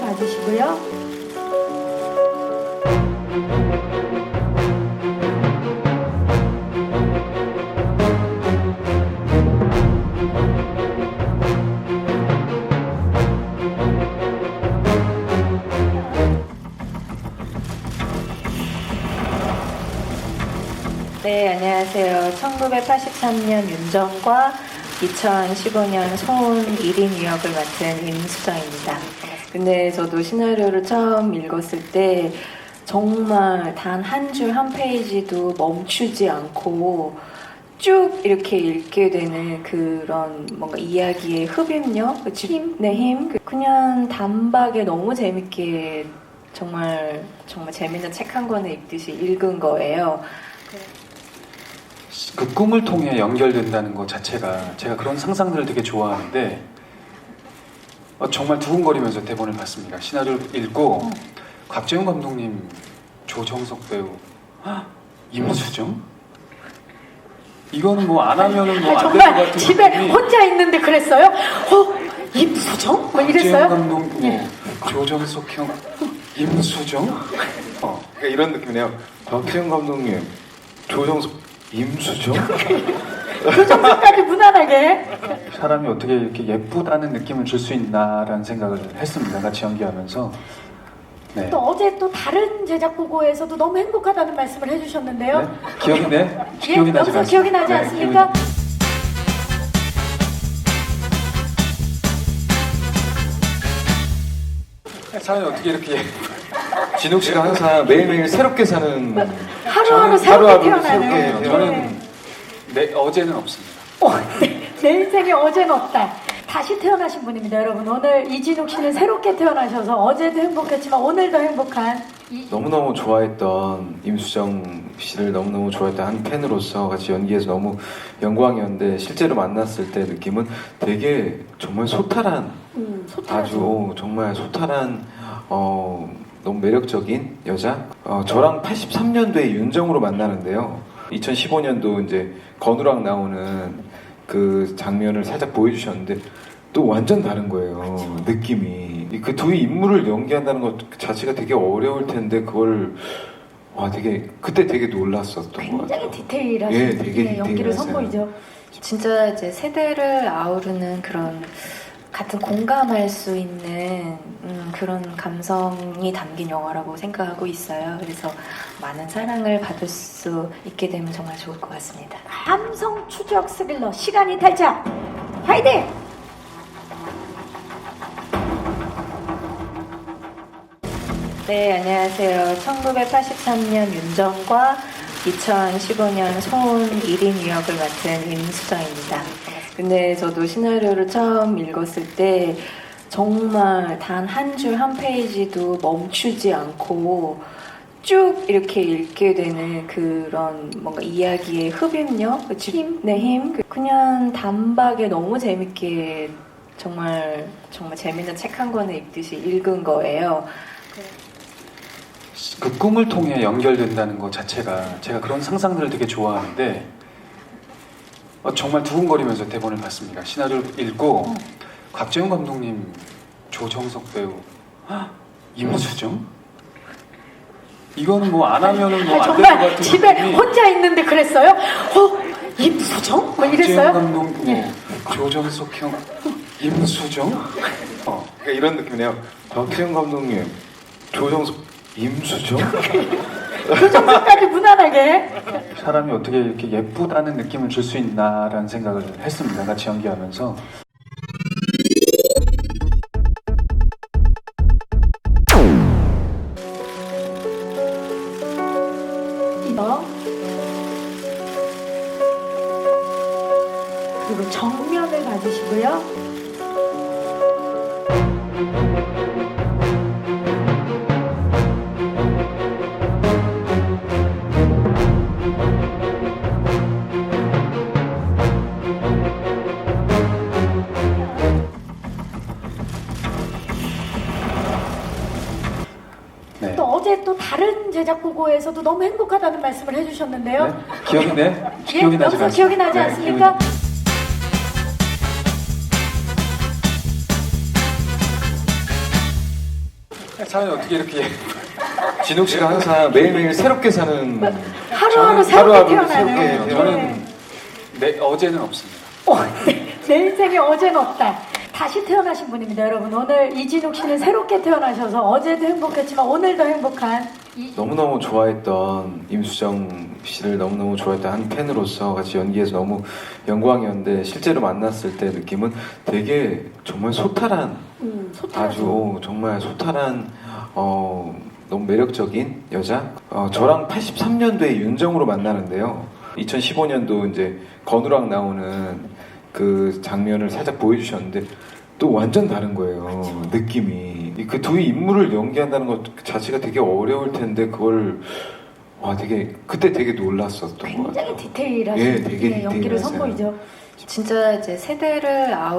가지시고요. 네, 안녕하세요. 1983년 윤정과 2015년 소은 1인 유역을 맡은 임수정입니다. 근데 저도 시나리오를 처음 읽었을 때 정말 단 한 줄 한 페이지도 멈추지 않고 쭉 이렇게 읽게 되는 그런 뭔가 이야기의 흡입력, 그 힘, 네 힘. 그 그냥 단박에 너무 재밌게 정말 정말 재밌는 책 한 권을 읽듯이 읽은 거예요. 그 꿈을 통해 연결된다는 것 자체가 제가 그런 상상들을 되게 좋아하는데 어, 정말 두근거리면서 대본을 봤습니다. 시나리오를 읽고 곽재훈 감독님, 조정석 배우, 헉, 임수정? 이거는 뭐 안 하면은 뭐 아, 안될 것 정말 같은 집에 느낌이 혼자 있는데 그랬어요? 어? 임수정? 뭐 곽재훈 이랬어요? 감독, 예. 뭐, 조정석 형, 임수정? 어, 그러니까 이런 느낌이네요. 박지훈 감독님, 조정석, 임수정? 표정까지 무난하게. 사람이 어떻게 이렇게 예쁘다는 느낌을 줄 수 있나라는 생각을 했습니다. 같이 연기하면서. 네. 또 어제 또 다른 제작 보고에서도 너무 행복하다는 말씀을 해주셨는데요. 네? 기억이 네? 예, 기억이 나지 않습니까? 기억이 나지 네, 않습니까? 기억이- 사람이 어떻게 이렇게 진욱 씨가 항상 매일매일 새롭게 사는 하루하루 새롭게 하루하루 태어나는. 새롭게 네. 저는 네, 어제는 없습니다. 어, 네. 내 인생에 어제는 없다. 다시 태어나신 분입니다, 여러분. 오늘 이진욱 씨는 새롭게 태어나셔서 어제도 행복했지만 오늘도 행복한 이 너무너무 좋아했던 임수정 씨를 너무너무 좋아했던 한 팬으로서 같이 연기해서 너무 영광이었는데 실제로 만났을 때 느낌은 되게 정말 소탈한 음, 소탈하죠. 아주 오, 정말 소탈한 어, 너무 매력적인 여자. 어, 저랑 83년도에 윤정으로 만나는데요. 2015년도 이제 건우랑 나오는 그 장면을 살짝 보여주셨는데 또 완전 다른 거예요. 느낌이 그 두 인물을 연기한다는 것 자체가 되게 어려울 텐데 그걸 와 되게 그때 되게 놀랐었던 것 굉장히 같아요. 디테일하신 예, 되게 네, 연기를 디테일하세요. 선보이죠. 진짜 이제 세대를 아우르는 그런 같은 공감할 수 있는 음, 그런 감성이 담긴 영화라고 생각하고 있어요. 그래서 많은 사랑을 받을 수 있게 되면 정말 좋을 것 같습니다. 감성 추적 스릴러 시간이 달자 화이팅! 네, 안녕하세요. 1983년 윤정과 2015년 소은 1인 유역을 맡은 임수정입니다. 근데 저도 시나리오를 처음 읽었을 때 정말 단 한 줄 한 페이지도 멈추지 않고 쭉 이렇게 읽게 되는 그런 뭔가 이야기의 흡입력, 그 힘, 네 힘. 그 그냥 단박에 너무 재밌게 정말 정말 재밌는 책 한 권을 읽듯이 읽은 거예요. 그 꿈을 통해 연결된다는 것 자체가 제가 그런 상상들을 되게 좋아하는데 어, 정말 두근거리면서 대본을 봤습니다. 시나리오를 읽고 곽재훈 감독님, 조정석 배우, 헉, 임수정? 이거는 뭐 안 하면은 뭐 아, 안될 것 정말 같은 집에 느낌이 혼자 있는데 그랬어요? 어? 임수정? 뭐 곽재훈 이랬어요? 감독, 뭐, 예. 조정석 형, 임수정? 어, 그러니까 이런 느낌이네요. 박지훈 감독님, 조정석, 임수정? 표정까지 무난하게. 사람이 어떻게 이렇게 예쁘다는 느낌을 줄 수 있나라는 생각을 했습니다. 같이 연기하면서. 이거 그리고 정면을 봐주시고요. 네. 또 어제 또 다른 제작 보고에서도 너무 행복하다는 말씀을 해주셨는데요. 네? 기억이 네? 예, 기억이 나지 여기서 않습니까? 기억이 나지 네, 않습니까? 사연이 어떻게 이렇게 진욱 씨가 항상 매일매일 새롭게 사는 하루하루 새롭게 하루하루 태어나는. 새롭게 네. 저는 내 어제는 없습니다. 어, 네. 내 인생에 어제는 없다. 다시 태어나신 분입니다, 여러분. 오늘 이진욱 씨는 새롭게 태어나셔서 어제도 행복했지만 오늘도 행복한 이 너무너무 좋아했던 임수정 씨를 너무너무 좋아했던 한 팬으로서 같이 연기해서 너무 영광이었는데 실제로 만났을 때 느낌은 되게 정말 소탈한 음, 소탈하죠. 아주 어, 정말 소탈한 어, 너무 매력적인 여자. 어, 저랑 83년도에 윤정으로 만나는데요. 2015년도 이제 건우랑 나오는 그 장면을 살짝 보여주셨는데 또 완전 다른 거예요. 느낌이 그 두 인물을 연기한다는 것 자체가 되게 어려울 텐데 그걸 와 되게 그때 되게 놀랐었던 것 굉장히 같아요. 디테일하신 예, 되게 예, 연기를 디테일하세요. 선보이죠. 진짜 이제 세대를 아웃